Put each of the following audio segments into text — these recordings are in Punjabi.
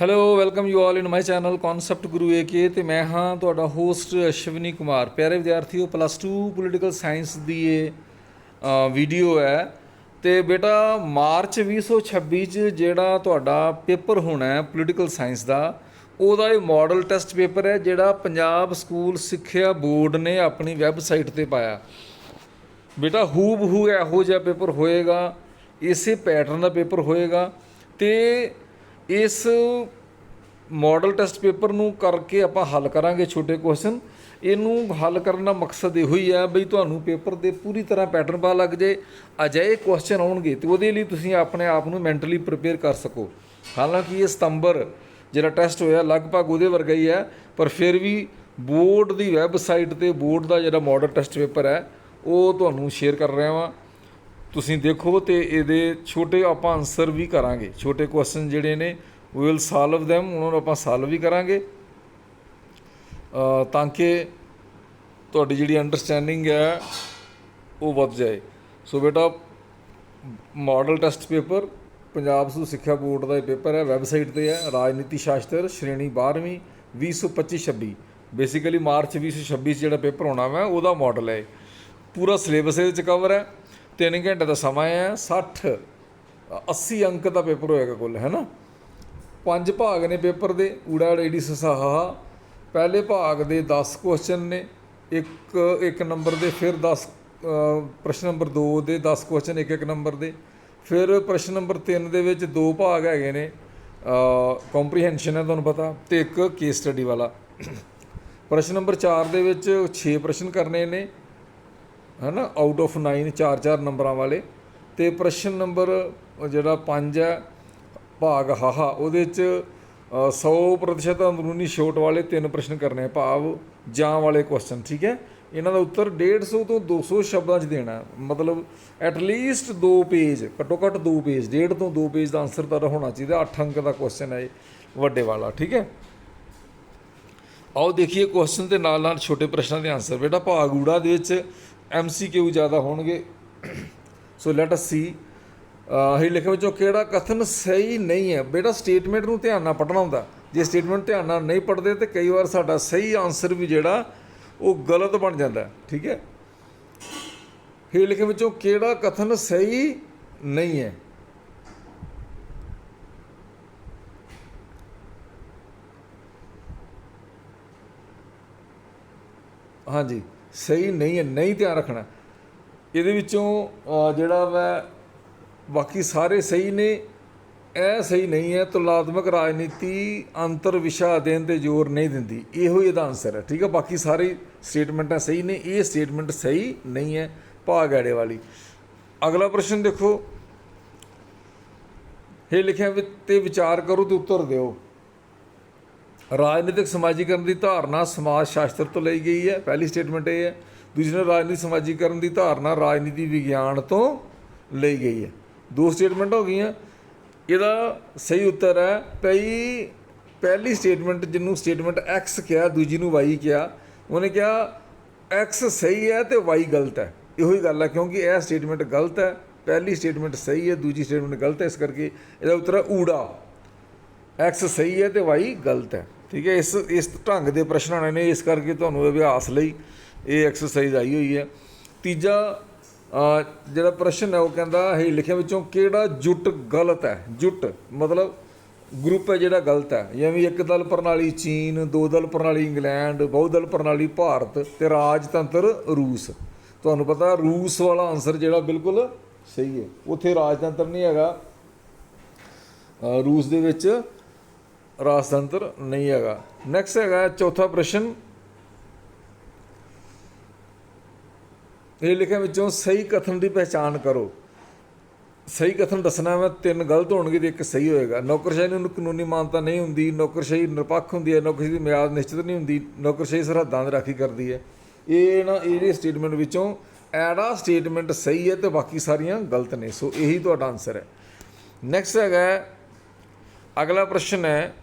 Hello welcome you all in my channel concept guru AK ਤੇ ਮੈਂ ਹਾਂ ਤੁਹਾਡਾ ਹੋਸਟ ਅਸ਼ਵਨੀ ਕੁਮਾਰ ਪਿਆਰੇ ਵਿਦਿਆਰਥੀਓ ਪਲੱਸ 2 ਪੋਲੀਟੀਕਲ ਸਾਇੰਸ ਦੀ ਇਹ ਵੀਡੀਓ ਹੈ। ਤੇ ਬੇਟਾ, ਮਾਰਚ 2026 ਚ ਜਿਹੜਾ ਤੁਹਾਡਾ ਪੇਪਰ ਹੋਣਾ ਹੈ ਪੋਲੀਟੀਕਲ ਸਾਇੰਸ ਦਾ, ਉਹਦਾ ਇਹ ਮਾਡਲ ਟੈਸਟ ਪੇਪਰ ਹੈ, ਜਿਹੜਾ ਪੰਜਾਬ ਸਕੂਲ ਸਿੱਖਿਆ ਬੋਰਡ ਨੇ ਆਪਣੀ ਵੈਬਸਾਈਟ ਤੇ ਪਾਇਆ। ਬੇਟਾ ਹੂਬ ਹੂ ਇਹੋ ਜਿਹਾ ਪੇਪਰ ਹੋਏਗਾ, ਇਸੇ ਪੈਟਰਨ ਦਾ ਪੇਪਰ ਹੋਏਗਾ। ਤੇ ਇਸ ਮਾਡਲ ਟੈਸਟ ਪੇਪਰ ਨੂੰ ਕਰਕੇ ਆਪਾਂ ਹੱਲ ਕਰਾਂਗੇ ਛੋਟੇ ਕੁਐਸਚਨ ਇਹਨੂੰ ਹੱਲ ਕਰਨ ਦਾ ਮਕਸਦ ਇਹੋ ਹੀ ਹੈ ਬਈ ਤੁਹਾਨੂੰ ਪੇਪਰ ਦੇ ਪੂਰੀ ਤਰ੍ਹਾਂ ਪੈਟਰਨ ਪਾ ਲੱਗ ਜੇ ਅਜਿਹੇ ਕੁਐਸਚਨ ਆਉਣਗੇ ਤੇ ਉਹਦੇ ਲਈ ਤੁਸੀਂ ਆਪਣੇ ਆਪ ਨੂੰ ਮੈਂਟਲੀ ਪ੍ਰਿਪੇਅਰ ਕਰ ਸਕੋ। ਹਾਲਾਂਕਿ ਇਹ ਸਤੰਬਰ ਜਿਹੜਾ ਟੈਸਟ ਹੋਇਆ ਲਗਭਗ ਉਹਦੇ ਵਰਗਾ ਹੀ ਹੈ ਪਰ ਫਿਰ ਵੀ ਬੋਰਡ ਦੀ ਵੈਬਸਾਈਟ ਤੇ ਬੋਰਡ ਦਾ ਜਿਹੜਾ ਮਾਡਲ ਟੈਸਟ ਪੇਪਰ ਹੈ, ਉਹ ਤੁਹਾਨੂੰ ਸ਼ੇਅਰ ਕਰ ਰਿਹਾ ਵਾਂ। ਤੁਸੀਂ ਦੇਖੋ ਤੇ ਇਹਦੇ ਛੋਟੇ ਆਪਾਂ ਆਨਸਰ ਵੀ ਕਰਾਂਗੇ। ਛੋਟੇ ਕੁਐਸਚਨ ਜਿਹੜੇ ਨੇ ਵੀ ਵਿਲ ਸੋਲਵ them, ਉਹਨਾਂ ਨੂੰ ਆਪਾਂ ਸੋਲਵ ਵੀ ਕਰਾਂਗੇ। ਤਾਂ ਕਿ ਤੁਹਾਡੀ ਜਿਹੜੀ ਅੰਡਰਸਟੈਂਡਿੰਗ ਹੈ, ਉਹ ਵੱਧ ਜਾਏ। ਸੋ ਬੇਟਾ model test paper Punjab school ਸਿੱਖਿਆ ਬੋਰਡ ਦਾ ਇਹ ਪੇਪਰ ਹੈ ਵੈਬਸਾਈਟ ਤੇ ਹੈ, ਰਾਜਨੀਤੀ ਸ਼ਾਸਤਰ, ਸ਼੍ਰੇਣੀ 12ਵੀਂ 2025-26 ਬੇਸਿਕਲੀ ਮਾਰਚ 2026 'ਚ ਜਿਹੜਾ ਪੇਪਰ ਹੋਣਾ ਵਾ, ਉਹਦਾ ਮਾਡਲ ਹੈ। ਪੂਰਾ ਸਿਲੇਬਸ ਇਹਦੇ ਚ ਕਵਰ ਹੈ। 3 ਘੰਟੇ ਦਾ ਸਮਾਂ ਹੈ 60 80 ਅੰਕ ਦਾ ਪੇਪਰ ਹੋਏਗਾ ਕੁੱਲ, ਹੈ ਨਾ? ਪੰਜ ਭਾਗ ਨੇ ਪੇਪਰ ਦੇ, ਊੜਾ ਏਡੀ ਸਸਾਹਾ ਪਹਿਲੇ ਭਾਗ ਦੇ 10 ਕੁਐਸਚਨ ਨੇ, ਇੱਕ ਇੱਕ ਨੰਬਰ ਦੇ, ਫਿਰ 10 ਪ੍ਰਸ਼ਨ ਨੰਬਰ 2 ਦੇ 10 ਕੁਐਸਚਨ ਇੱਕ ਇੱਕ ਨੰਬਰ ਦੇ। ਫਿਰ ਪ੍ਰਸ਼ਨ ਨੰਬਰ 3 ਦੇ ਵਿੱਚ ਦੋ ਭਾਗ ਹੈਗੇ ਨੇ ਕੰਪਰੀਹੈਂਸ਼ਨ ਹੈ ਤੁਹਾਨੂੰ ਪਤਾ, ਤੇ ਇੱਕ ਕੇਸ ਸਟੱਡੀ ਵਾਲਾ। ਪ੍ਰਸ਼ਨ ਨੰਬਰ 4 ਦੇ ਵਿੱਚ 6 ਪ੍ਰਸ਼ਨ ਕਰਨੇ ਨੇ ਹੈ ਨਾ ਆਊਟ ਆਫ 9 ਚਾਰ ਚਾਰ ਨੰਬਰਾਂ ਵਾਲੇ। ਤੇ ਪ੍ਰਸ਼ਨ ਨੰਬਰ ਜਿਹੜਾ 5 ਹੈ ਭਾਗ ਹਾਹਾ ਉਹਦੇ ਚ ਅ, 100% ਅੰਦਰੂਨੀ ਛੋਟ ਵਾਲੇ ਤਿੰਨ ਪ੍ਰਸ਼ਨ ਕਰਨੇ ਆ, ਭਾਵ ਜਾਂ ਵਾਲੇ ਕੁਐਸਚਨ ਠੀਕ ਹੈ? ਇਹਨਾਂ ਦਾ ਉੱਤਰ 150 ਤੋਂ 200 ਸ਼ਬਦਾਂ 'ਚ ਦੇਣਾ ਮਤਲਬ ਐਟ ਲੀਸਟ 2 ਪੇਜ ਘੱਟੋ ਘੱਟ 2 ਪੇਜ ਡੇਢ ਤੋਂ 2 ਪੇਜ ਦਾ ਆਨਸਰ ਤਾਂ ਹੋਣਾ ਚਾਹੀਦਾ 8 ਅੰਕ ਦਾ ਕੁਐਸਚਨ ਹੈ ਵੱਡੇ ਵਾਲਾ ਠੀਕ ਹੈ? ਆਓ ਦੇਖੀਏ ਕੁਐਸਚਨ ਦੇ ਨਾਲ ਨਾਲ ਛੋਟੇ ਪ੍ਰਸ਼ਨਾਂ ਦੇ ਆਨਸਰ ਬੇਟਾ ਭਾਗ ਊੜਾ ਦੇ ਵਿੱਚ ਐਮਸੀਕਿਊ ਜ਼ਿਆਦਾ ਹੋਣਗੇ। ਸੋ ਲੈਟ ਅਸ ਸੀ ਇਹ ਲਿਖੇ ਵਿੱਚੋਂ ਕਿਹੜਾ ਕਥਨ ਸਹੀ ਨਹੀਂ ਹੈ? ਬੇਟਾ ਸਟੇਟਮੈਂਟ ਨੂੰ ਧਿਆਨ ਨਾਲ ਪੜਨਾ ਹੁੰਦਾ। ਜੇ ਸਟੇਟਮੈਂਟ ਧਿਆਨ ਨਾਲ ਨਹੀਂ ਪੜਦੇ ਤੇ ਕਈ ਵਾਰ ਸਾਡਾ ਸਹੀ ਆਨਸਰ ਵੀ ਜਿਹੜਾ, ਉਹ ਗਲਤ ਬਣ ਜਾਂਦਾ ਠੀਕ ਹੈ? ਇਹ ਲਿਖੇ ਵਿੱਚੋਂ ਕਿਹੜਾ ਕਥਨ ਸਹੀ ਨਹੀਂ ਹੈ? ਹਾਂਜੀ। ਸਹੀ ਨਹੀਂ ਹੈ, ਨਹੀਂ ਧਿਆਨ ਰੱਖਣਾ। ਇਹਦੇ ਵਿੱਚੋਂ ਜਿਹੜਾ ਵਾ ਬਾਕੀ ਸਾਰੇ ਸਹੀ ਨੇ, ਇਹ ਸਹੀ ਨਹੀਂ ਹੈ, ਤੁਲਨਾਤਮਕ ਰਾਜਨੀਤੀ ਅੰਤਰ ਵਿਸ਼ਾ ਅਧਿਐਨ ਤੇ ਜ਼ੋਰ ਨਹੀਂ ਦਿੰਦੀ। ਇਹੋ ਹੀ ਇਹਦਾ ਆਨਸਰ ਹੈ, ਠੀਕ ਹੈ? ਬਾਕੀ ਸਾਰੇ ਸਟੇਟਮੈਂਟਾਂ ਸਹੀ ਨੇ, ਇਹ ਸਟੇਟਮੈਂਟ ਸਹੀ ਨਹੀਂ ਹੈ, ਭਾਗ ਐੜੇ ਵਾਲੀ। ਅਗਲਾ ਪ੍ਰਸ਼ਨ ਦੇਖੋ। ਇਹ ਲਿਖਿਆ ਵੀ ਤੇ ਵਿਚਾਰ ਕਰੋ ਤੇ ਉੱਤਰ ਦਿਓ। ਰਾਜਨੀਤਿਕ ਸਮਾਜੀਕਰਨ ਦੀ ਧਾਰਨਾ ਸਮਾਜ ਸ਼ਾਸਤਰ ਤੋਂ ਲਈ ਗਈ ਹੈ। ਪਹਿਲੀ ਸਟੇਟਮੈਂਟ ਇਹ ਹੈ। ਦੂਜੀ ਨਾਲ ਰਾਜਨੀਤਿਕ ਸਮਾਜੀਕਰਨ ਦੀ ਧਾਰਨਾ ਰਾਜਨੀਤੀ ਵਿਗਿਆਨ ਤੋਂ ਲਈ ਗਈ ਹੈ। ਦੋ ਸਟੇਟਮੈਂਟ ਹੋ ਗਈਆਂ। ਇਹਦਾ ਸਹੀ ਉੱਤਰ ਹੈ ਪਈ ਪਹਿਲੀ ਸਟੇਟਮੈਂਟ ਜਿਹਨੂੰ ਸਟੇਟਮੈਂਟ ਐਕਸ ਕਿਹਾ, ਦੂਜੀ ਨੂੰ ਵਾਈ ਕਿਹਾ, ਉਹਨੇ ਕਿਹਾ ਐਕਸ ਸਹੀ ਹੈ ਤੇ ਵਾਈ ਗਲਤ ਹੈ। ਇਹੋ ਹੀ ਗੱਲ ਹੈ ਕਿਉਂਕਿ ਇਹ ਸਟੇਟਮੈਂਟ ਗਲਤ ਹੈ। ਪਹਿਲੀ ਸਟੇਟਮੈਂਟ ਸਹੀ ਹੈ, ਦੂਜੀ ਸਟੇਟਮੈਂਟ ਗਲਤ ਹੈ। ਇਸ ਕਰਕੇ ਇਹਦਾ ਉੱਤਰ ਹੈ ਊੜਾ। ਐਕਸ ਸਹੀ ਹੈ ਤੇ ਵਾਈ ਗਲਤ ਹੈ। ਠੀਕ ਹੈ, ਇਸ ਇਸ ਢੰਗ ਦੇ ਪ੍ਰਸ਼ਨ ਆਣੇ ਨੇ, ਇਸ ਕਰਕੇ ਤੁਹਾਨੂੰ ਅਭਿਆਸ ਲਈ ਇਹ ਐਕਸਰਸਾਈਜ਼ ਆਈ ਹੋਈ ਹੈ। ਤੀਜਾ ਜਿਹੜਾ ਪ੍ਰਸ਼ਨ ਹੈ, ਉਹ ਕਹਿੰਦਾ ਇਹ ਲਿਖਿਆ ਵਿੱਚੋਂ ਕਿਹੜਾ ਜੁੱਟ ਗਲਤ ਹੈ? ਜੁੱਟ ਮਤਲਬ ਗਰੁੱਪ ਹੈ ਜਿਹੜਾ ਗਲਤ ਹੈ। ਜਿਵੇਂ ਇੱਕ ਦਲ ਪ੍ਰਣਾਲੀ ਚੀਨ, ਦੋ ਦਲ ਪ੍ਰਣਾਲੀ ਇੰਗਲੈਂਡ, ਬਹੁ ਦਲ ਪ੍ਰਣਾਲੀ ਭਾਰਤ ਤੇ ਰਾਜਤੰਤਰ ਰੂਸ। ਤੁਹਾਨੂੰ ਪਤਾ ਰੂਸ ਵਾਲਾ ਆਨਸਰ ਜਿਹੜਾ ਬਿਲਕੁਲ ਸਹੀ ਹੈ। ਉੱਥੇ ਰਾਜਤੰਤਰ ਨਹੀਂ ਹੈਗਾ। ਰੂਸ ਦੇ ਵਿੱਚ ਰਾਜਤੰਤਰ ਨਹੀਂ ਹੈਗਾ। ਨੈਕਸਟ ਹੈਗਾ ਚੌਥਾ ਪ੍ਰਸ਼ਨ। ਇਹ ਲਿਖਿਆ ਵਿੱਚੋਂ ਸਹੀ ਕਥਨ ਦੀ ਪਹਿਚਾਣ ਕਰੋ। ਸਹੀ ਕਥਨ ਦੱਸਣਾ ਮੈਂ ਤਿੰਨ ਗਲਤ ਹੋਣਗੇ ਤੇ ਇੱਕ ਸਹੀ ਹੋਏਗਾ। ਨੌਕਰਸ਼ਾਹੀ ਨੂੰ ਕਾਨੂੰਨੀ ਮਾਨਤਾ ਨਹੀਂ ਹੁੰਦੀ, ਨੌਕਰਸ਼ਾਹੀ ਨਿਰਪੱਖ ਹੁੰਦੀ ਹੈ, ਨੌਕਰਸ਼ਾਹੀ ਦੀ ਮਿਆਦ ਨਿਸ਼ਚਿਤ ਨਹੀਂ ਹੁੰਦੀ, ਨੌਕਰਸ਼ਾਹੀ ਸਰਹੱਦਾਂ ਦੀ ਰਾਖੀ ਕਰਦੀ ਹੈ। ਇਹ ਨਾ ਇਹਦੇ ਸਟੇਟਮੈਂਟ ਵਿੱਚੋਂ ਐੜਾ ਸਟੇਟਮੈਂਟ ਸਹੀ ਹੈ ਤੇ ਬਾਕੀ ਸਾਰੀਆਂ ਗਲਤ ਨੇ। ਸੋ ਇਹੀ ਤੁਹਾਡਾ ਆਨਸਰ ਹੈ। ਨੈਕਸਟ ਹੈਗਾ ਹੈ, ਅਗਲਾ ਪ੍ਰਸ਼ਨ ਹੈ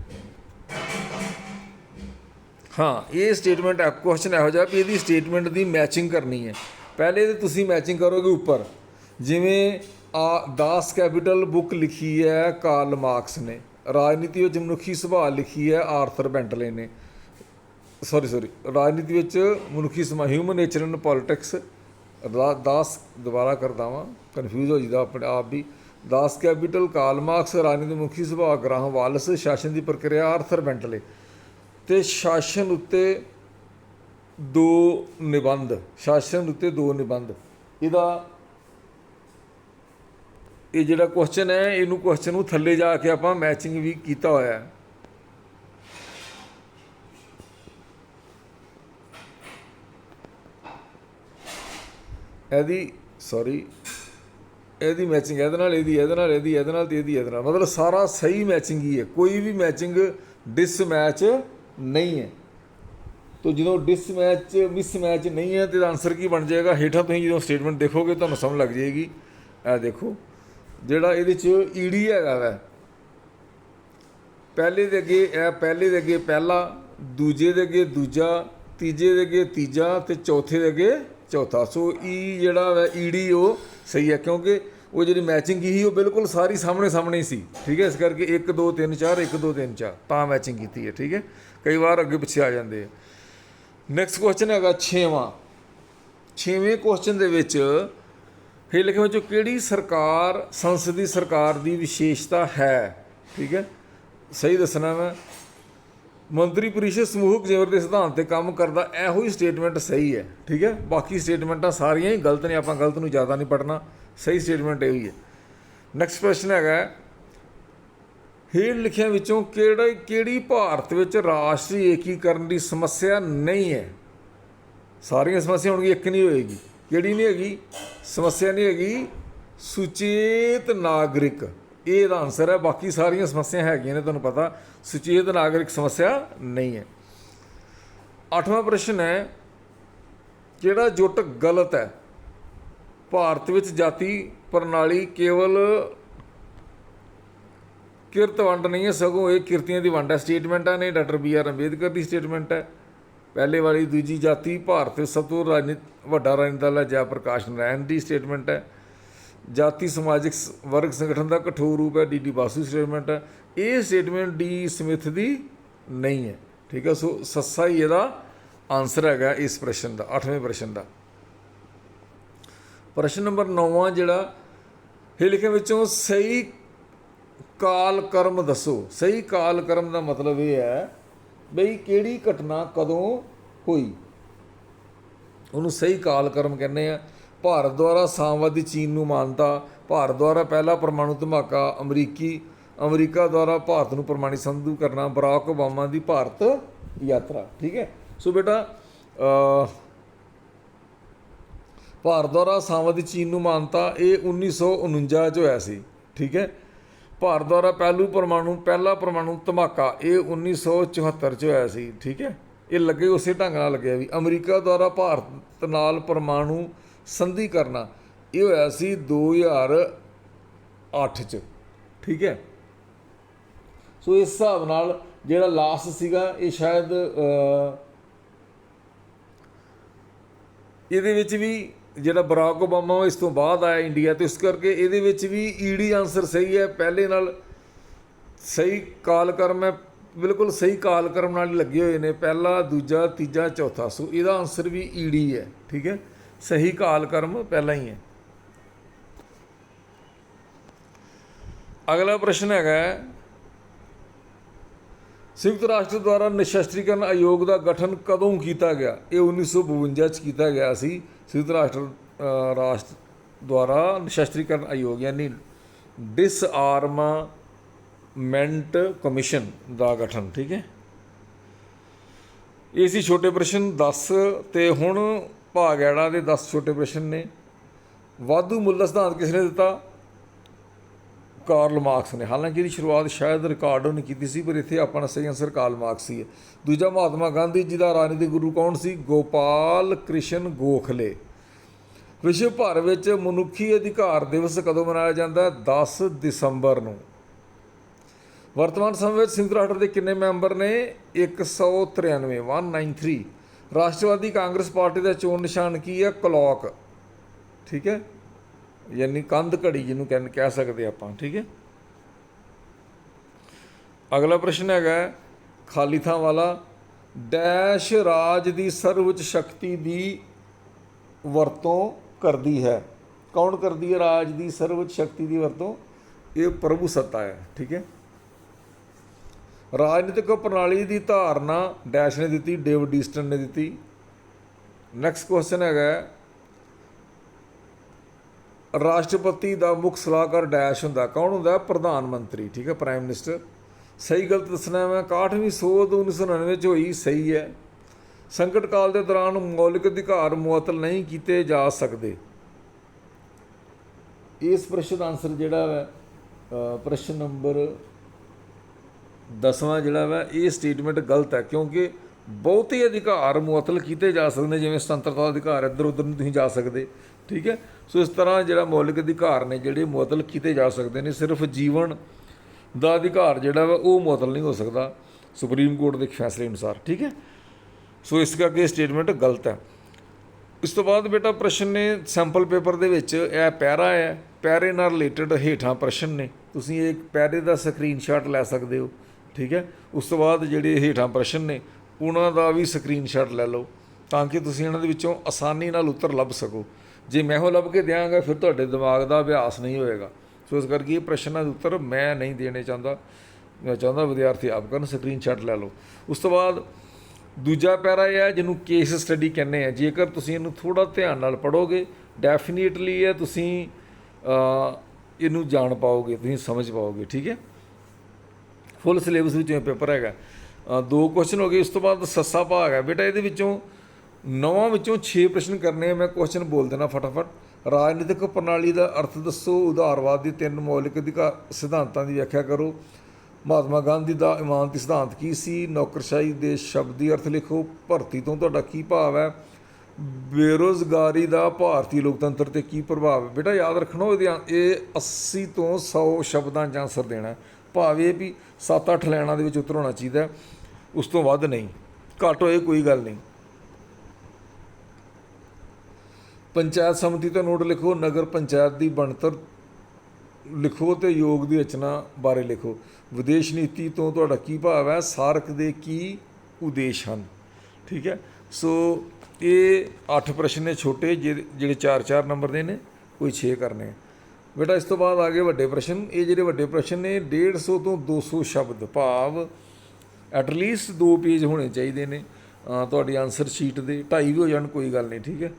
ਹਾਂ ਇਹ ਸਟੇਟਮੈਂਟ ਹੈ ਕੁਐਸਚਨ ਇਹੋ ਜਿਹਾ ਵੀ ਇਹਦੀ ਸਟੇਟਮੈਂਟ ਦੀ ਮੈਚਿੰਗ ਕਰਨੀ ਹੈ ਪਹਿਲੇ ਤੇ ਤੁਸੀਂ ਮੈਚਿੰਗ ਕਰੋਗੇ ਉੱਪਰ ਜਿਵੇਂ ਆ ਦਾਸ ਕੈਪੀਟਲ ਬੁੱਕ ਲਿਖੀ ਹੈ ਕਾਰਲ ਮਾਰਕਸ ਨੇ ਰਾਜਨੀਤੀ ਵਿੱਚ ਮਨੁੱਖੀ ਸੁਭਾਅ ਲਿਖੀ ਹੈ ਆਰਥਰ ਬੈਂਟਲੇ ਨੇ ਸੌਰੀ ਸੌਰੀ ਰਾਜਨੀਤੀ ਵਿੱਚ ਮਨੁੱਖੀ ਸੁਭਾਅ ਹਿਊਮਨ ਨੇਚਰ ਐਂਡ ਪੋਲਿਟਿਕਸ ਦਾਸ ਦੁਬਾਰਾ ਕਰਦਾ ਵਾਂ ਕਨਫਿਊਜ਼ ਹੋ ਜਿਦਾ ਆਪਣੇ ਆਪ ਵੀ ਦਾਸ ਕੈਪੀਟਲ ਕਾਲ ਮਾਰਕਸ ਰਾਜਨੀਤੀ ਦੇ ਮੁਖੀ ਸੁਭਾਅ ਗ੍ਰਾਹਮ ਵਾਲਸ ਸ਼ਾਸਨ ਦੀ ਪ੍ਰਕਿਰਿਆ ਆਰਥਰ ਬੈਂਟਲੇ। ਤੇ ਸ਼ਾਸਨ ਉੱਤੇ ਦੋ ਨਿਬੰਧ, ਸ਼ਾਸਨ ਉੱਤੇ ਦੋ ਨਿਬੰਧ। ਇਹਦਾ ਇਹ ਜਿਹੜਾ ਕੁਐਸਚਨ ਹੈ, ਇਹਨੂੰ ਕੁਐਸਚਨ ਨੂੰ ਥੱਲੇ ਜਾ ਕੇ ਆਪਾਂ ਮੈਚਿੰਗ ਵੀ ਕੀਤਾ ਹੋਇਆ ਹੈ। ਇਹਦੀ ਸੌਰੀ ਇਹਦੀ ਮੈਚਿੰਗ ਇਹਦੇ ਨਾਲ, ਇਹਦੀ, ਇਹਦੇ ਨਾਲ, ਇਹਦੀ, ਇਹਦੇ ਨਾਲ ਤੇ ਇਹਦੀ, ਇਹਦੇ ਨਾਲ। ਮਤਲਬ ਸਾਰਾ ਸਹੀ ਮੈਚਿੰਗ ਹੀ ਹੈ। ਕੋਈ ਵੀ ਮੈਚਿੰਗ ਡਿਸਮੈਚ ਨਹੀਂ ਹੈ। ਤੋ ਜਦੋਂ ਡਿਸਮੈਚ ਮਿਸਮੈਚ ਨਹੀਂ ਹੈ, ਤੇ ਆਨਸਰ ਕੀ ਬਣ ਜਾਏਗਾ? ਹੇਠਾਂ ਤੁਸੀਂ ਜਦੋਂ ਸਟੇਟਮੈਂਟ ਦੇਖੋਗੇ, ਤੁਹਾਨੂੰ ਸਮਝ ਲੱਗ ਜਾਏਗੀ। ਇਹ ਦੇਖੋ, ਜਿਹੜਾ ਇਹਦੇ ਚ ਈਡੀ ਹੈਗਾ ਵੈ। ਪਹਿਲੇ ਦੇ ਅੱਗੇ ਇਹ, ਪਹਿਲੇ ਦੇ ਅੱਗੇ ਪਹਿਲਾ, ਦੂਜੇ ਦੇ ਅੱਗੇ ਦੂਜਾ, ਤੀਜੇ ਦੇ ਅੱਗੇ ਤੀਜਾ ਤੇ ਚੌਥੇ ਦੇ ਅੱਗੇ ਚੌਥਾ। ਸੋ ਈ ਜਿਹੜਾ ਵੈ ਈਡੀ ਉਹ ਸਹੀ ਹੈ ਕਿਉਂਕਿ ਉਹ ਜਿਹੜੀ ਮੈਚਿੰਗ ਹੀ ਉਹ ਬਿਲਕੁਲ ਸਾਰੀ ਸਾਹਮਣੇ ਸਾਹਮਣੇ ਹੀ ਸੀ। ਠੀਕ ਹੈ, ਇਸ ਕਰਕੇ 1 2 3 4 1 2 3 4 ਤਾਂ ਮੈਚਿੰਗ ਕੀਤੀ ਹੈ, ਠੀਕ ਹੈ? ਕਈ ਵਾਰ ਅੱਗੇ ਪਿੱਛੇ ਆ ਜਾਂਦੇ ਆ। ਨੈਕਸਟ ਕੁਐਸਚਨ ਹੈਗਾ 6ਵਾਂ 6ਵੇਂ ਕੁਐਸਚਨ ਦੇ ਵਿੱਚ ਇਹ ਲਿਖਿਆ ਵਿੱਚੋਂ ਕਿਹੜੀ ਸਰਕਾਰ, ਸੰਸਦੀ ਸਰਕਾਰ ਦੀ ਵਿਸ਼ੇਸ਼ਤਾ ਹੈ? ਠੀਕ ਹੈ? ਸਹੀ ਦੱਸਣਾ ਮੈਂ। ਮੰਤਰੀ ਪਰਿਸ਼ਦ ਸਮੂਹਕ ਜ਼ੇਵਰ ਦੇ ਸਿਧਾਂਤ ਤੇ ਕੰਮ ਕਰਦਾ, ਇਹੋ ਹੀ ਸਟੇਟਮੈਂਟ ਸਹੀ ਹੈ, ਠੀਕ ਹੈ? ਬਾਕੀ ਸਟੇਟਮੈਂਟਾਂ ਸਾਰੀਆਂ ਹੀ ਗਲਤ ਨੇ, ਆਪਾਂ ਗਲਤ ਨੂੰ ਜ਼ਿਆਦਾ ਨਹੀਂ ਪੜਨਾ ਸਹੀ ਸਟੇਟਮੈਂਟ ਇਹੋ ਹੀ ਹੈ। ਨੈਕਸਟ ਕੁਐਸਚਨ ਹੈਗਾ ਹੇਠ ਲਿਖਿਆਂ ਵਿੱਚੋਂ ਕਿਹੜਾ, ਕਿਹੜੀ ਭਾਰਤ ਵਿੱਚ ਰਾਸ਼ਟਰੀ ਏਕੀਕਰਨ ਦੀ ਸਮੱਸਿਆ ਨਹੀਂ ਹੈ? ਸਾਰੀਆਂ ਸਮੱਸਿਆ ਹੋਣਗੀਆਂ, ਇੱਕ ਨਹੀਂ ਹੋਏਗੀ। ਕਿਹੜੀ ਨਹੀਂ ਹੈਗੀ? ਸਮੱਸਿਆ ਨਹੀਂ ਹੈਗੀ, ਸੁਚੇਤ ਨਾਗਰਿਕ। ਇਹ ਇਹਦਾ ਆਨਸਰ ਹੈ, ਬਾਕੀ ਸਾਰੀਆਂ ਸਮੱਸਿਆ ਹੈਗੀਆਂ ਨੇ, ਤੁਹਾਨੂੰ ਪਤਾ, ਸੁਚੇਤ ਨਾਗਰਿਕ ਸਮੱਸਿਆ ਨਹੀਂ ਹੈ। ਅੱਠਵਾਂ ਪ੍ਰਸ਼ਨ ਹੈ, ਕਿਹੜਾ ਜੁੱਟ ਗਲਤ ਹੈ? ਭਾਰਤ ਵਿੱਚ ਜਾਤੀ ਪ੍ਰਣਾਲੀ ਕੇਵਲ ਕਿਰਤ ਵੰਡ ਨਹੀਂ ਹੈ, ਸਗੋਂ ਇਹ ਕਿਰਤੀਆਂ ਦੀ ਵੰਡ ਹੈ। ਸਟੇਟਮੈਂਟਾਂ ਨੇ, ਡਾਕਟਰ ਬੀ ਆਰ ਅੰਬੇਦਕਰ ਦੀ ਸਟੇਟਮੈਂਟ ਹੈ। ਪਹਿਲੇ ਵਾਲੀ ਦੂਜੀ ਜਾਤੀ, ਭਾਰਤ ਵਿੱਚ ਸਭ ਤੋਂ ਰਾਜਨੀਤ ਵੱਡਾ ਰਾਜਨੀਤਿਕ ਦਲ ਹੈ, ਜੈ ਪ੍ਰਕਾਸ਼ ਨਾਰਾਇਣ ਦੀ ਸਟੇਟਮੈਂਟ ਹੈ। ਜਾਤੀ ਸਮਾਜਿਕ ਸ- ਵਰਗ ਸੰਗਠਨ ਦਾ ਕਠੋਰ ਰੂਪ ਹੈ ਡੀਡੀ ਬਾਸੂ ਸਟੇਟਮੈਂਟ ਹੈ। ਇਹ ਸਟੇਟਮੈਂਟ ਡੀ ਸਮਿਥ ਦੀ ਨਹੀਂ ਹੈ। ਠੀਕ ਹੈ, ਸੋ ਸੱਸਾ ਹੀ ਇਹਦਾ ਆਨਸਰ ਹੈਗਾ ਇਸ ਪ੍ਰਸ਼ਨ ਦਾ 8ਵੇਂ ਪ੍ਰਸ਼ਨ ਦਾ। ਪ੍ਰਸ਼ਨ ਨੰਬਰ 9ਵਾਂ ਜਿਹੜਾ, ਇਹ ਲਿਖੇ ਵਿੱਚੋਂ ਸਹੀ ਕਾਲ ਕਰਮ ਦੱਸੋ। ਸਹੀ ਕਾਲ ਕਰਮ ਦਾ ਮਤਲਬ ਇਹ ਹੈ ਬਈ ਕਿਹੜੀ ਘਟਨਾ ਕਦੋਂ ਹੋਈ? ਉਹਨੂੰ ਸਹੀ ਕਾਲ ਕਰਮ ਕਹਿੰਦੇ ਆ। ਭਾਰਤ ਦੁਆਰਾ ਸਾਮਵਾਦੀ ਚੀਨ ਨੂੰ ਮਾਨਤਾ, ਭਾਰਤ ਦੁਆਰਾ ਪਹਿਲਾ ਪਰਮਾਣੂ ਧਮਾਕਾ, ਅਮਰੀਕੀ, ਅਮਰੀਕਾ ਦੁਆਰਾ ਭਾਰਤ ਨੂੰ ਪਰਮਾਣੂ ਸੰਧੂ ਕਰਨਾ, ਬਰਾਕ ਓਬਾਮਾ ਦੀ ਭਾਰਤ ਯਾਤਰਾ, ਠੀਕ ਹੈ? ਸੋ ਬੇਟਾ ਭਾਰਤ ਦੁਆਰਾ ਸਾਮਵਾਦੀ ਚੀਨ ਨੂੰ ਮਾਨਤਾ ਇਹ 1949 ਚ ਹੋਇਆ ਸੀ, ਠੀਕ ਹੈ? ਭਾਰਤ ਦੁਆਰਾ ਪਹਿਲੂ ਪਰਮਾਣੂ, ਪਹਿਲਾ ਪਰਮਾਣੂ ਧਮਾਕਾ ਇਹ 1974 ਚ ਹੋਇਆ ਸੀ, ਠੀਕ ਹੈ? ਇਹ ਲੱਗੇ ਉਸੇ ਢੰਗ ਨਾਲ ਲੱਗਿਆ ਵੀ ਅਮਰੀਕਾ ਦੁਆਰਾ ਭਾਰਤ ਨਾਲ ਪਰਮਾਣੂ ਸੰਧੀ ਕਰਨਾ। ਇਹ ਹੋਇਆ ਸੀ 2008 ਚ। ਠੀਕ ਹੈ? ਸੋ ਇਸ ਹਿਸਾਬ ਨਾਲ ਜਿਹੜਾ ਲਾਸਟ ਸੀਗਾ, ਇਹ ਸ਼ਾਇਦ ਇਹਦੇ ਵਿੱਚ ਵੀ ਜਿਹੜਾ ਬਰਾਕ ਓਬਾਮਾ ਉਹ ਇਸ ਤੋਂ ਬਾਅਦ ਆਇਆ ਇੰਡੀਆ ਤੇ, ਇਸ ਕਰਕੇ ਇਹਦੇ ਵਿੱਚ ਵੀ ਈਡੀ ਆਨਸਰ ਸਹੀ ਹੈ। ਪਹਿਲੇ ਨਾਲ ਸਹੀ ਕਾਲਕਰਮ ਹੈ। ਬਿਲਕੁਲ ਸਹੀ ਕਾਲਕਰਮ ਨਾਲ ਲੱਗੇ ਹੋਏ ਨੇ। ਪਹਿਲਾ, ਦੂਜਾ, ਤੀਜਾ, ਚੌਥਾ। ਸੋ ਇਹਦਾ ਆਨਸਰ ਵੀ ਈਡੀ ਹੈ। ਠੀਕ ਹੈ? ਸਹੀ ਕਾਲ ਕਰਮ ਪਹਿਲਾਂ ਹੀ ਹੈ। ਅਗਲਾ ਪ੍ਰਸ਼ਨ ਹੈਗਾ ਸੰਯੁਕਤ ਰਾਸ਼ਟਰ ਦੁਆਰਾ ਨਿਸ਼ਸਤਰੀਕਰਨ ਆਯੋਗ ਦਾ ਗਠਨ ਕਦੋਂ ਕੀਤਾ ਗਿਆ? ਇਹ 1952 ਚ ਕੀਤਾ ਗਿਆ ਸੀ। ਸੰਯੁਕਤ ਰਾਸ਼ਟਰ ਰਾਸ਼ਟਰ ਦੁਆਰਾ ਨਿਸ਼ਸਤਰੀਕਰਨ ਆਯੋਗ ਯਾਨੀ ਡਿਸਆਰਮਾਮੈਂਟ ਕਮਿਸ਼ਨ ਦਾ ਗਠਨ, ਠੀਕ ਹੈ। ਇਹ ਸੀ ਛੋਟੇ ਪ੍ਰਸ਼ਨ 10 ਤੇ ਹੁਣ ਭਾਗੈੜਾ ਦੇ 10 ਛੋਟੇ ਪ੍ਰਸ਼ਨ ਨੇ। ਵਾਧੂ ਮੁੱਲ ਸਿਧਾਂਤ ਕਿਸ ਨੇ ਦਿੱਤਾ? ਕਾਰਲ ਮਾਰਕਸ ਨੇ। ਹਾਲਾਂਕਿ ਇਹਦੀ ਸ਼ੁਰੂਆਤ ਸ਼ਾਇਦ ਰਿਕਾਰਡੋ ਨੇ ਕੀਤੀ ਸੀ, ਪਰ ਇੱਥੇ ਆਪਣਾ ਸਹੀ ਆਨਸਰ ਕਾਰਲ ਮਾਰਕਸ ਹੀ ਹੈ। ਦੂਜਾ, ਮਹਾਤਮਾ ਗਾਂਧੀ ਜੀ ਦਾ ਰਾਜਨੀਤਿਕ ਗੁਰੂ ਕੌਣ ਸੀ? ਗੋਪਾਲ ਕ੍ਰਿਸ਼ਨ ਗੋਖਲੇ। ਵਿਸ਼ਵ ਭਰ ਵਿੱਚ ਮਨੁੱਖੀ ਅਧਿਕਾਰ ਦਿਵਸ ਕਦੋਂ ਮਨਾਇਆ ਜਾਂਦਾ ਹੈ? 10 ਦਸੰਬਰ ਨੂੰ। ਵਰਤਮਾਨ ਸਮੇਂ ਵਿੱਚ ਸੰਯੁਕਤ ਰਾਸ਼ਟਰ ਦੇ ਕਿੰਨੇ ਮੈਂਬਰ ਨੇ? 193 193 ਰਾਸ਼ਟਰਵਾਦੀ ਕਾਂਗਰਸ ਪਾਰਟੀ ਦਾ ਚੋਣ ਨਿਸ਼ਾਨ ਕੀ ਹੈ? ਕਲੌਕ। ਠੀਕ ਹੈ? ਯਾਨੀ ਕੰਧ ਘੜੀ ਜਿਹਨੂੰ ਕਹਿ ਕਹਿ ਸਕਦੇ ਆਪਾਂ, ਠੀਕ ਹੈ? ਅਗਲਾ ਪ੍ਰਸ਼ਨ ਹੈਗਾ ਖਾਲੀ ਥਾਂ ਵਾਲਾ, ਡੈਸ਼ ਰਾਜ ਦੀ ਸਰਵਉੱਚ ਸ਼ਕਤੀ ਦੀ ਵਰਤੋਂ ਕਰਦੀ ਹੈ। ਕੌਣ ਕਰਦੀ ਹੈ ਰਾਜ ਦੀ ਸਰਵਉੱਚ ਸ਼ਕਤੀ ਦੀ ਵਰਤੋਂ? ਇਹ ਪ੍ਰਭੂ ਸੱਤਾ ਹੈ, ਠੀਕ ਹੈ? ਰਾਜਨੀਤਿਕ ਪ੍ਰਣਾਲੀ ਦੀ ਧਾਰਨਾ ਡੈਸ਼ ਨੇ ਦਿੱਤੀ ਡੇਵਿਡ ਈਸਟਨ ਨੇ ਦਿੱਤੀ। ਨੈਕਸਟ ਕੁਐਸਚਨ ਹੈਗਾ ਰਾਸ਼ਟਰਪਤੀ ਦਾ ਮੁੱਖ ਸਲਾਹਕਾਰ ਡੈਸ਼ ਹੁੰਦਾ ਕੌਣ ਹੁੰਦਾ ਪ੍ਰਧਾਨ ਮੰਤਰੀ, ਠੀਕ ਹੈ ਪ੍ਰਾਈਮ ਮਿਨਿਸਟਰ ਸਹੀ ਗਲਤ ਦੱਸਣਾ ਹੈ ਮੈਂ। 61ਵੀਂ ਸੋਧ 1999 ਚ ਹੋਈ, ਸਹੀ ਹੈ। ਸੰਕਟ ਕਾਲ ਦੇ ਦੌਰਾਨ ਮੌਲਿਕ ਅਧਿਕਾਰ ਮੁਅੱਤਲ ਨਹੀਂ ਕੀਤੇ ਜਾ ਸਕਦੇ। ਇਸ ਪ੍ਰਸ਼ਨ ਦਾ ਆਨਸਰ ਜਿਹੜਾ ਹੈ ਪ੍ਰਸ਼ਨ ਨੰਬਰ ਦਸਵਾਂ ਜਿਹੜਾ ਵਾ, ਇਹ ਸਟੇਟਮੈਂਟ ਗਲਤ ਹੈ, ਕਿਉਂਕਿ ਬਹੁਤੇ ਅਧਿਕਾਰ ਮੁਅੱਤਲ ਕੀਤੇ ਜਾ ਸਕਦੇ ਨੇ, ਜਿਵੇਂ ਸੁਤੰਤਰਤਾ ਦਾ ਅਧਿਕਾਰ ਇੱਧਰ ਉੱਧਰ ਨੂੰ ਤੁਸੀਂ ਜਾ ਸਕਦੇ, ਠੀਕ ਹੈ? ਸੋ ਇਸ ਤਰ੍ਹਾਂ ਜਿਹੜਾ ਮੌਲਿਕ ਅਧਿਕਾਰ ਨੇ, ਜਿਹੜੇ ਮੁਅੱਤਲ ਕੀਤੇ ਜਾ ਸਕਦੇ ਨੇ, ਸਿਰਫ ਜੀਵਨ ਦਾ ਅਧਿਕਾਰ ਜਿਹੜਾ ਵਾ, ਉਹ ਮੁਅੱਤਲ ਨਹੀਂ ਹੋ ਸਕਦਾ, ਸੁਪਰੀਮ ਕੋਰਟ ਦੇ ਫੈਸਲੇ ਅਨੁਸਾਰ, ਠੀਕ ਹੈ? ਸੋ ਇਸ ਕਰਕੇ ਇਹ ਸਟੇਟਮੈਂਟ ਗਲਤ ਹੈ। ਇਸ ਤੋਂ ਬਾਅਦ ਬੇਟਾ, ਪ੍ਰਸ਼ਨ ਨੇ ਸੈਂਪਲ ਪੇਪਰ ਦੇ ਵਿੱਚ ਇਹ ਪੈਰਾ ਹੈ, ਪੈਰੇ ਨਾਲ ਰਿਲੇਟਡ ਹੇਠਾਂ ਪ੍ਰਸ਼ਨ ਨੇ, ਤੁਸੀਂ ਇਹ ਪੈਰੇ ਦਾ ਸਕਰੀਨਸ਼ਾਟ ਲੈ ਸਕਦੇ ਹੋ। ਠੀਕ ਹੈ? ਉਸ ਤੋਂ ਬਾਅਦ ਜਿਹੜੇ ਹੇਠਾਂ ਪ੍ਰਸ਼ਨ ਨੇ, ਉਹਨਾਂ ਦਾ ਵੀ ਸਕਰੀਨਸ਼ਾਟ ਲੈ ਲਓ ਤਾਂ ਕਿ ਤੁਸੀਂ ਇਹਨਾਂ ਦੇ ਵਿੱਚੋਂ ਆਸਾਨੀ ਨਾਲ ਉੱਤਰ ਲੱਭ ਸਕੋ। ਜੇ ਮੈਂ ਉਹ ਲੱਭ ਕੇ ਦਿਆਂਗਾ, ਫਿਰ ਤੁਹਾਡੇ ਦਿਮਾਗ ਦਾ ਅਭਿਆਸ ਨਹੀਂ ਹੋਏਗਾ। ਸੋ ਇਸ ਕਰਕੇ ਇਹ ਪ੍ਰਸ਼ਨਾਂ ਦੇ ਉੱਤਰ ਮੈਂ ਨਹੀਂ ਦੇਣੇ ਚਾਹੁੰਦਾ। ਮੈਂ ਚਾਹੁੰਦਾ ਵਿਦਿਆਰਥੀ ਆਪ ਕਰਨ ਸਕਰੀਨਸ਼ਾਟ ਲੈ ਲਓ। ਉਸ ਤੋਂ ਬਾਅਦ ਦੂਜਾ ਪੈਰਾ ਇਹ ਹੈ ਜਿਹਨੂੰ ਕੇਸ ਸਟੱਡੀ ਕਹਿੰਦੇ ਆ। ਜੇਕਰ ਤੁਸੀਂ ਇਹਨੂੰ ਥੋੜਾ ਧਿਆਨ ਨਾਲ ਪੜੋਗੇ ਡੈਫੀਨੇਟਲੀ ਇਹ ਤੁਸੀਂ ਇਹਨੂੰ ਜਾਣ ਪਾਓਗੇ, ਤੁਸੀਂ ਸਮਝ ਪਾਓਗੇ, ਠੀਕ ਹੈ? ਫੁੱਲ ਸਿਲੇਬਸ ਵਿੱਚੋਂ ਪੇਪਰ ਹੈਗਾ ਦੋ ਕੁਐਸਚਨ ਹੋ ਗਏ, ਉਸ ਤੋਂ ਬਾਅਦ ਸੱਸਾ ਭਾਗ ਹੈ। ਬੇਟਾ, ਇਹਦੇ ਵਿੱਚੋਂ ਨੌਵਾਂ ਵਿੱਚੋਂ 6 ਪ੍ਰਸ਼ਨ ਕਰਨੇ ਆ, ਮੈਂ ਕੁਐਸਚਨ ਬੋਲ ਦੇਣਾ ਫਟਾਫਟ। ਰਾਜਨੀਤਿਕ ਪ੍ਰਣਾਲੀ ਦਾ ਅਰਥ ਦੱਸੋ, ਉਦਾਰਵਾਦ ਦੀ ਤਿੰਨ ਮੌਲਿਕ ਅਧਿਕਾਰ ਸਿਧਾਂਤਾਂ ਦੀ ਵਿਆਖਿਆ ਕਰੋ। ਮਹਾਤਮਾ ਗਾਂਧੀ ਦਾ ਇਮਾਨਤੀ ਸਿਧਾਂਤ ਕੀ ਸੀ? ਨੌਕਰਸ਼ਾਹੀ ਦੇ ਸ਼ਬਦੀ ਅਰਥ ਲਿਖੋ। ਭਰਤੀ ਤੋਂ ਤੁਹਾਡਾ ਕੀ ਭਾਵ ਹੈ? ਬੇਰੋਜ਼ਗਾਰੀ ਦਾ ਭਾਰਤੀ ਲੋਕਤੰਤਰ ਤੇ ਕੀ ਪ੍ਰਭਾਵ ਹੈ? ਬੇਟਾ, ਯਾਦ ਰੱਖਣਾ ਇਹਦੇ ਇਹ 80 ਤੋਂ 100 ਸ਼ਬਦਾਂ 'ਚ ਆਨਸਰ ਦੇਣਾ। ਭਾਵ ਵੀ 7-8 ਲਾਈਨਾਂ ਦੇ ਵਿੱਚ ਉਤਰ ਹੋਣਾ ਚਾਹੀਦਾ ਉਸ ਤੋਂ ਵੱਧ ਨਹੀਂ। ਘੱਟ ਹੋਏ ਕੋਈ ਗੱਲ ਨਹੀਂ। ਪੰਚਾਇਤ ਸਮਿਤੀ ਦਾ ਨੋਟ ਲਿਖੋ, ਨਗਰ ਪੰਚਾਇਤ ਦੀ ਬਣਤਰ ਲਿਖੋ ਤੇ ਯੋਗ ਦੀ ਰਚਨਾ ਬਾਰੇ ਲਿਖੋ। ਵਿਦੇਸ਼ ਨੀਤੀ ਤੋਂ ਤੁਹਾਡਾ ਕੀ ਭਾਵ ਹੈ? ਸਾਰਕ ਦੇ ਕੀ ਉਦੇਸ਼ ਹਨ? ਠੀਕ ਹੈ? ਸੋ ਇਹ 8 ਪ੍ਰਸ਼ਨ ਨੇ ਛੋਟੇ, ਜਿਹਦੇ- ਜਿਹੜੇ 4-4 ਨੰਬਰ ਦੇ ਨੇ ਕੋਈ 6 ਕਰਨੇ ਆ। ਬੇਟਾ, ਇਸ ਤੋਂ ਬਾਅਦ ਆ ਗਏ ਵੱਡੇ ਪ੍ਰਸ਼ਨ। ਇਹ ਜਿਹੜੇ ਵੱਡੇ ਪ੍ਰਸ਼ਨ ਨੇ 150 ਤੋਂ 200 ਸ਼ਬਦ ਭਾਵ ਐਟ ਲੀਸਟ 2 ਪੇਜ ਹੋਣੇ ਚਾਹੀਦੇ ਨੇ। ਤੁਹਾਡੀ ਆਨਸਰ ਸ਼ੀਟ ਦੇ 2.5 ਵੀ ਹੋ ਜਾਣ, ਕੋਈ ਗੱਲ ਨਹੀਂ, ਠੀਕ ਹੈ?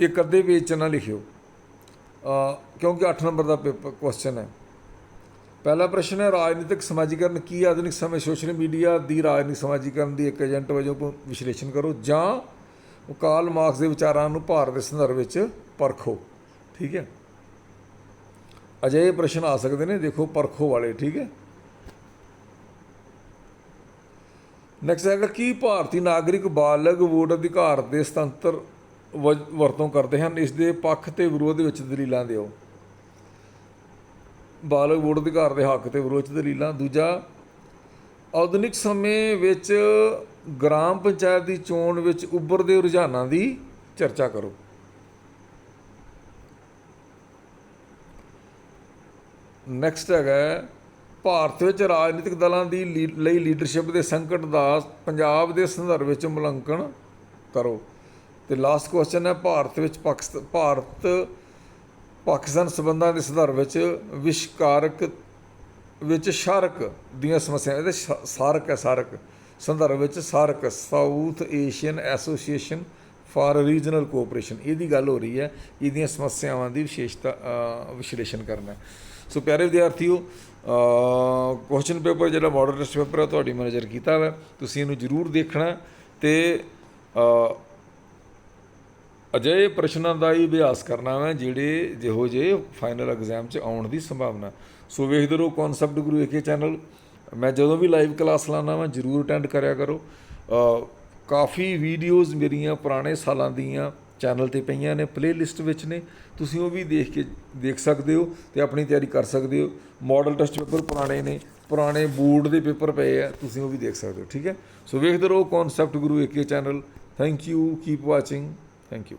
ਇੱਕ ਅੱਧੇ ਪੇਜ ਚ ਨਾ ਲਿਖਿਓ। ਕਿਉਂਕਿ 8 ਨੰਬਰ ਦਾ ਪੇਪਰ ਕੁਐਸਚਨ ਹੈ। ਪਹਿਲਾ ਪ੍ਰਸ਼ਨ ਹੈ, ਰਾਜਨੀਤਿਕ ਸਮਾਜੀਕਰਨ ਕੀ ਆਧੁਨਿਕ ਸਮੇਂ, ਸੋਸ਼ਲ ਮੀਡੀਆ ਦੀ ਰਾਜਨੀਤਿਕ ਸਮਾਜੀਕਰਨ ਦੀ ਇੱਕ ਏਜੰਟ ਵਜੋਂ ਵਿਸ਼ਲੇਸ਼ਣ ਕਰੋ। ਜਾਂ ਕਾਲ ਮਾਰਕਸ ਦੇ ਵਿਚਾਰਾਂ ਨੂੰ ਭਾਰਤ ਦੇ ਸੰਦਰਭ ਵਿੱਚ ਪਰਖੋ, ਠੀਕ ਹੈ? ਅਜਿਹੇ ਪ੍ਰਸ਼ਨ ਆ ਸਕਦੇ ਨੇ, ਦੇਖੋ ਪਰਖੋ ਵਾਲੇ, ਠੀਕ ਹੈ? ਨੈਕਸਟ ਹੈਗਾ ਕੀ ਭਾਰਤੀ ਨਾਗਰਿਕ ਬਾਲਗ ਵੋਟ ਅਧਿਕਾਰ ਦੇ ਸੁਤੰਤਰ ਵ- ਵਰਤੋਂ ਕਰਦੇ ਹਨ, ਇਸ ਦੇ ਪੱਖ ਤੇ ਵਿਰੋਧ ਵਿੱਚ ਦਲੀਲਾਂ ਦਿਓ। ਬਾਲਗ ਵੋਟ ਅਧਿਕਾਰ ਦੇ ਹੱਕ ਤੇ ਵਿਰੋਧ 'ਚ ਦਲੀਲਾਂ। ਦੂਜਾ, ਆਧੁਨਿਕ ਸਮੇਂ ਵਿੱਚ ਗ੍ਰਾਮ ਪੰਚਾਇਤ ਦੀ ਚੋਣ ਵਿੱਚ ਉੱਭਰਦੇ ਰੁਝਾਨਾਂ ਦੀ ਚਰਚਾ ਕਰੋ। ਨੈਕਸਟ ਹੈਗਾ ਭਾਰਤ ਵਿੱਚ ਰਾਜਨੀਤਿਕ ਦਲਾਂ ਦੀ ਲੀ- ਲਈ ਲੀਡਰਸ਼ਿਪ ਦੇ ਸੰਕਟ ਦਾ ਪੰਜਾਬ ਦੇ ਸੰਦਰਭ ਵਿੱਚ ਮੁਲਾਂਕਣ ਕਰੋ। ਤੇ ਲਾਸਟ ਕੁਐਸਚਨ ਹੈ, ਭਾਰਤ ਵਿੱਚ ਪਾਕਿਸਤਾਨ ਭਾਰਤ, ਪਾਕਿਸਤਾਨ ਸਬੰਧਾਂ ਦੇ ਸੰਦਰਭ ਵਿੱਚ ਵਿਸ਼ਕਾਰਕ ਵਿੱਚ ਸ਼ਾਰਕ ਦੀਆਂ ਸਮੱਸਿਆਵਾਂ, ਇਹਦੇ ਸਾਰਕ ਹੈ ਸਾਰਕ। ਸੰਦਰਭ ਵਿੱਚ SAARC South Asian Association for Regional Cooperation ਇਹਦੀ ਗੱਲ ਹੋ ਰਹੀ ਹੈ, ਇਹਦੀਆਂ ਸਮੱਸਿਆਵਾਂ ਦੀ ਵਿਸ਼ੇਸ਼ਤਾ ਵਿਸ਼ਲੇਸ਼ਣ ਕਰਨਾ ਸੋ ਪਿਆਰੇ ਵਿਦਿਆਰਥੀਓ ਕੁਐਸਚਨ ਪੇਪਰ ਜਿਹੜਾ ਮਾਡਲ ਟੈਸਟ ਪੇਪਰ ਹੈ ਤੁਹਾਡੀ ਮੈਨੇਜਰ ਕੀਤਾ ਵਾ ਤੁਸੀਂ ਇਹਨੂੰ ਜ਼ਰੂਰ ਦੇਖਣਾ ਤੇ ਅ, ਅਜਿਹੇ ਪ੍ਰਸ਼ਨਾਂ ਦਾ ਹੀ ਅਭਿਆਸ ਕਰਨਾ ਹੈ ਜਿਹੜੇ ਜਿਹੋ ਜਿਹੇ ਫਾਈਨਲ ਐਗਜ਼ਾਮ 'ਚ ਆਉਣ ਦੀ ਸੰਭਾਵਨਾ। ਸੋ ਵੇਖਦੇ ਰਹੋ ਕਨਸੈਪਟ ਗੁਰੂ ਏਕੇ ਚੈਨਲ ਮੈਂ ਜਦੋਂ ਵੀ ਲਾਈਵ ਕਲਾਸ ਲਾਣਾ ਵਾਂ ਜਰੂਰ ਅਟੈਂਡ ਕਰਿਆ ਕਰੋ। ਕਾਫੀ ਵੀਡੀਓਜ਼ ਮੇਰੀਆਂ ਪੁਰਾਣੇ ਸਾਲਾਂ ਦੀਆਂ ਚੈਨਲ ਤੇ ਪਈਆਂ ਨੇ ਪਲੇਲਿਸਟ ਵਿੱਚ ਨੇ, ਤੁਸੀਂ ਉਹ ਵੀ ਦੇਖ ਕੇ, ਦੇਖ ਸਕਦੇ ਹੋ ਤੇ ਆਪਣੀ ਤਿਆਰੀ ਕਰ ਸਕਦੇ ਹੋ। ਮਾਡਲ ਟੈਸਟ ਪੇਪਰ ਪੁਰਾਣੇ ਨੇ, ਪੁਰਾਣੇ ਬੋਰਡ ਦੇ ਪੇਪਰ ਪਏ ਆ, ਤੁਸੀਂ ਉਹ ਵੀ ਦੇਖ ਸਕਦੇ ਹੋ, ਠੀਕ ਹੈ? ਸੋ ਵੇਖਦੇ ਰਹੋ concept Guru AK channel thank you keep watching thank you